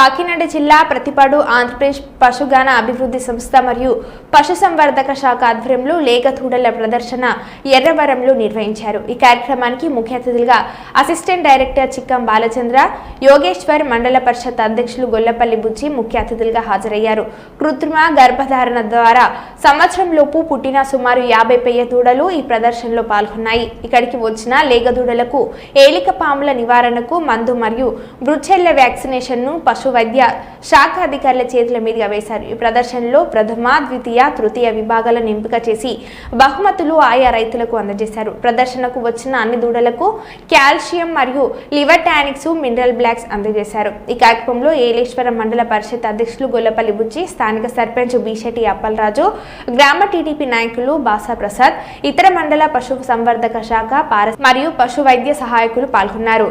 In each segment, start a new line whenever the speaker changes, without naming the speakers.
కాకినాడ జిల్లా ప్రతిపాడు ఆంధ్రప్రదేశ్ పశుగాన అభివృద్ధి సంస్థ మరియు పశుసంవర్ధక శాఖ ఆధ్వర్యంలో లేగదూడల ప్రదర్శన ఎర్రవరంలో నిర్వహించారు. ఈ కార్యక్రమానికి ముఖ్య అతిథులుగా అసిస్టెంట్ డైరెక్టర్ చిక్కం బాలచంద్ర యోగేశ్వర్ మండల పరిషత్ అధ్యక్షులు గొల్లపల్లి బుజ్జి ముఖ్య అతిథులుగా హాజరయ్యారు. కృత్రిమ గర్భధారణ ద్వారా సంవత్సరంలోపు పుట్టిన సుమారు యాభై పెయ్య దూడలు ఈ ప్రదర్శనలో పాల్గొన్నాయి. ఇక్కడికి వచ్చిన లేగదూడలకు ఏలిక పాముల నివారణకు మందు మరియు బ్రుచెల్ల వ్యాక్సినేషన్ను పశు పశు వైద్య శాఖ అధికారుల చేతుల మీదుగా వేశారు. ఈ ప్రదర్శనలో ప్రథమ ద్వితీయ తృతీయ విభాగాలను ఎంపిక చేసి బహుమతులు ఆయా రైతులకు అందజేశారు. ప్రదర్శనకు వచ్చిన అన్ని దూడలకు కాల్షియం మరియు లివర్ టానిక్స్ మినరల్ బ్లాక్స్ అందజేశారు. ఈ కార్యక్రమంలో ఏలేశ్వరం మండల పరిషత్ అధ్యక్షులు గొల్లపల్లి బుజ్జి స్థానిక సర్పంచ్ బీషెట్టి అప్పలరాజు గ్రామ టీడీపీ నాయకులు బాసా ప్రసాద్ ఇతర మండల పశు సంవర్ధక శాఖ పార మరియు పశు వైద్య సహాయకులు పాల్గొన్నారు.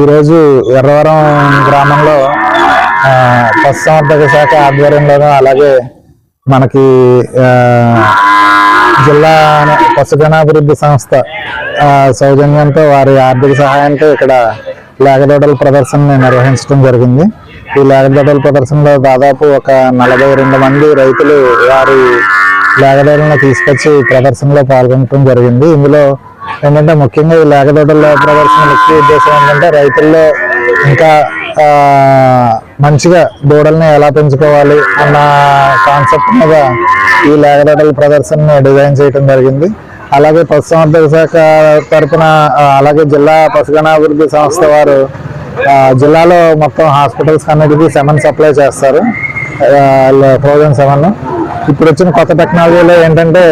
ఈరోజు ఎర్రవరం గ్రామంలో పశుసంవర్ధక శాఖ ఆధ్వర్యంలోనూ అలాగే మనకి జిల్లా పశుగణాభివృద్ధి సంస్థ సౌజన్యంతో వారి ఆర్థిక సహాయంతో ఇక్కడ లేగదోడల ప్రదర్శనని నిర్వహించడం జరిగింది. ఈ లేగదోడల ప్రదర్శనలో దాదాపు ఒక నలభై రెండు మంది రైతులు వారి లేగదోడలను తీసుకొచ్చి ప్రదర్శనలో పాల్గొనడం జరిగింది. ఇందులో ఏంటంటే ముఖ్యంగా ఈ లేగదోడల ప్రదర్శన ముఖ్య ఉద్దేశం ఏంటంటే రైతుల్లో ఇంకా మంచిగా దూడల్ని ఎలా పెంచుకోవాలి అన్న కాన్సెప్ట్ మీద ఈ లేగదోడల ప్రదర్శనని డిజైన్ చేయడం జరిగింది. అలాగే పశుసంవర్ధక శాఖ తరఫున అలాగే జిల్లా పశుగణాభివృద్ధి సంస్థ వారు జిల్లాలో మొత్తం హాస్పిటల్స్ అన్నిటికీ సెమన్ సప్లై చేస్తారు. Frozen semen. ఇప్పుడు వచ్చిన కొత్త టెక్నాలజీలో ఏంటంటే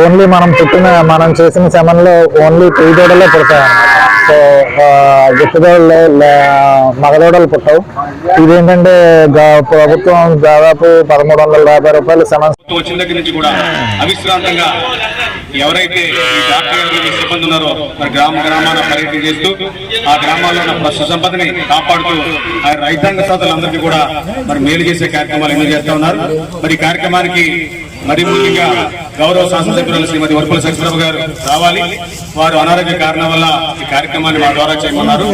ఓన్లీ మనం పుట్టిన మనం చేసిన సెమన్లో ఓన్లీ పెయ్యదోడలే పుడతాయి సో గిట్టుదోడలు మగదోడలు పుట్టవు. ఇదేంటంటే ప్రభుత్వం దాదాపు పదమూడు వందల యాభై రూపాయలు
సమస్య వచ్చిన దగ్గర నుంచి కూడా అవిశ్రాంతంగా ఎవరైతే ఈ డాక్టర్ సిబ్బంది ఉన్నారో మరి గ్రామ గ్రామాన పర్యటన చేస్తూ ఆ గ్రామాల్లో ఉన్న పశు సంపదని కాపాడుతూ ఆ రైతాంగ సోదరులందరికీ కూడా మరి మేలు చేసే కార్యక్రమాలు ఎన్నో చేస్తా ఉన్నారు. మరి కార్యక్రమానికి మరి ముఖ్యంగా గౌరవ శాసనసభ్యురాలు శ్రీమతి వర్పుల సత్యప్రభ గారు రావాలి. వారు అనారోగ్య కారణం వల్ల ఈ కార్యక్రమాన్ని మా ద్వారా చేయమన్నారు.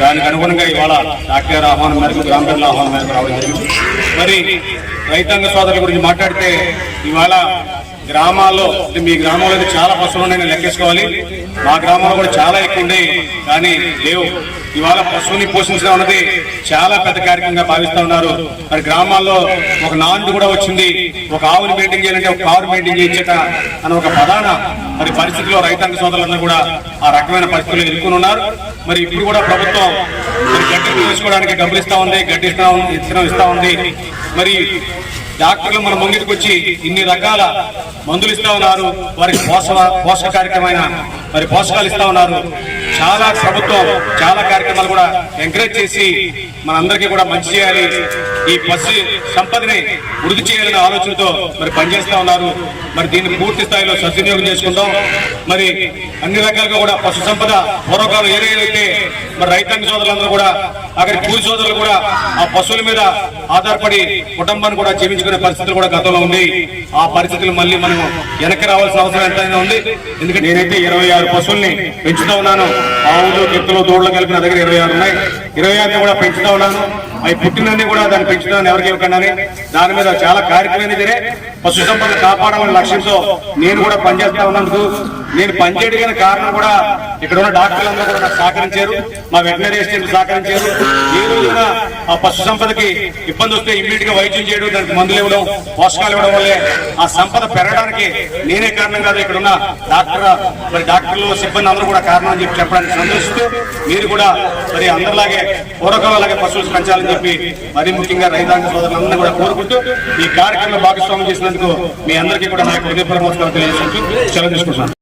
దానికి అనుగుణంగా ఇవాళ డాక్టర్ ఆహ్వానం మేరకు గ్రామ ఆహ్వానం మేరకు రావడం జరిగింది. మరి రైతాంగ సోదరుల గురించి మాట్లాడితే ఇవాళ గ్రామాల్లో అంటే మీ గ్రామంలో అయితే చాలా పశువులు ఉన్నాయని లెక్కేసుకోవాలి. మా గ్రామంలో కూడా చాలా ఎక్కువ ఉన్నాయి కానీ లేవు. ఇవాళ పశువుని పోషించడం అన్నది చాలా పెద్ద కార్యక్రమంగా భావిస్తూ ఉన్నారు. మరి గ్రామాల్లో ఒక నాన్ను కూడా వచ్చింది. ఒక ఆవుని మెయింటైన్ చేయాలంటే ఒక కారు మెయింటైన్ చేయించట అని ఒక ప్రధాన మరి పరిస్థితిలో రైతాంగ సోదరులందరూ కూడా ఆ రకమైన పరిస్థితులు ఎదుర్కొని ఉన్నారు. మరి ఇప్పుడు కూడా ప్రభుత్వం మరి గడ్డి తీసుకోవడానికి డబ్బులు ఇస్తా ఉంది గడ్డి ఇస్తా ఉంది ఇత్తనం ఇస్తా ఉంది. మరి డాక్టర్లు మన ముంగిటికొచ్చి ఇన్ని రకాల మందులు ఇస్తా ఉన్నారు. వారికి పోషక పోషక కార్యక్రమమైన మరి పోషకాలు ఇస్తా ఉన్నారు. చాలా ప్రభుత్వం చాలా కార్యక్రమాలు కూడా ఎంకరేజ్ చేసి మనందరికీ కూడా మంచి చేయాలి. ఈ పసి సంపదని వృద్ధి చేయాలనే ఆలోచనతో మరి పనిచేస్తా ఉన్నారు. మరి దీన్ని పూర్తి స్థాయిలో సద్వినియోగం చేసుకుందాం. మరి అన్ని రకాలుగా కూడా పశు సంపద పూర్వకాలం ఏదైతే మరి రైతాంగ సోదరులందరూ కూడా అక్కడ కూలి సోదరులు కూడా ఆ పశువుల మీద ఆధారపడి కుటుంబాన్ని కూడా జీవించుకునే పరిస్థితులు కూడా గతంలో ఉంది ఆ పరిస్థితులు మళ్ళీ మనం వెనక్కి రావాల్సిన అవసరం ఎంతైనా ఉంది. ఎందుకంటే నేనైతే ఇరవై ఆరు పశువుల్ని పెంచుతూ ఉన్నాను. ఆవులు గిత్తలు దూడలు కలిపి నా దగ్గర ఇరవై ఆరు ఉన్నాయి. ఇరవై ఆరుని కూడా పెంచుతూ ఉన్నాను. అవి పుట్టినన్ని కూడా దాన్ని పెంచుతాను ఎవరికి ఇవ్వకుండా దాని మీద చాలా కార్యక్రమం జరిగే పశు సంపద కాపాడాలనే లక్ష్యంతో నేను కూడా పనిచేస్తా ఉన్నందుకు నేను పనిచేయడం కారణం కూడా ఇక్కడ ఉన్న డాక్టర్లందరూ కూడా నాకు సహకరించారు. మా వెటనరీ అసిస్టెంట్ సహకరించారు. ఏ రోజున ఆ పశు సంపదకి ఇబ్బంది వస్తే ఇమ్మీడియట్గా వైద్యం చేయడం దానికి మందులు ఇవ్వడం పోషకాలు ఇవ్వడం వల్లే ఆ సంపద పెరగడానికి నేనే కారణం కాదు. ఇక్కడ ఉన్న డాక్టర్ మరి డాక్టర్లు సిబ్బంది అందరూ కూడా కారణం అని చెప్పి చెప్పడానికి సంతోషిస్తూ మీరు కూడా మరి అందరిలాగే పూర్వకాలలాగే పశువులు పెంచాలని చెప్పి మరి ముఖ్యంగా రైతాంగ సోదరులందరూ కూడా కోరుకుంటూ ఈ కార్యక్రమంలో భాగస్వామ్యం చేసినందుకు మీ అందరికీ కూడా నా యొక్క హృదయపూర్వక తెలియజేసుకుంటూ సెలవు తీసుకుంటున్నాను.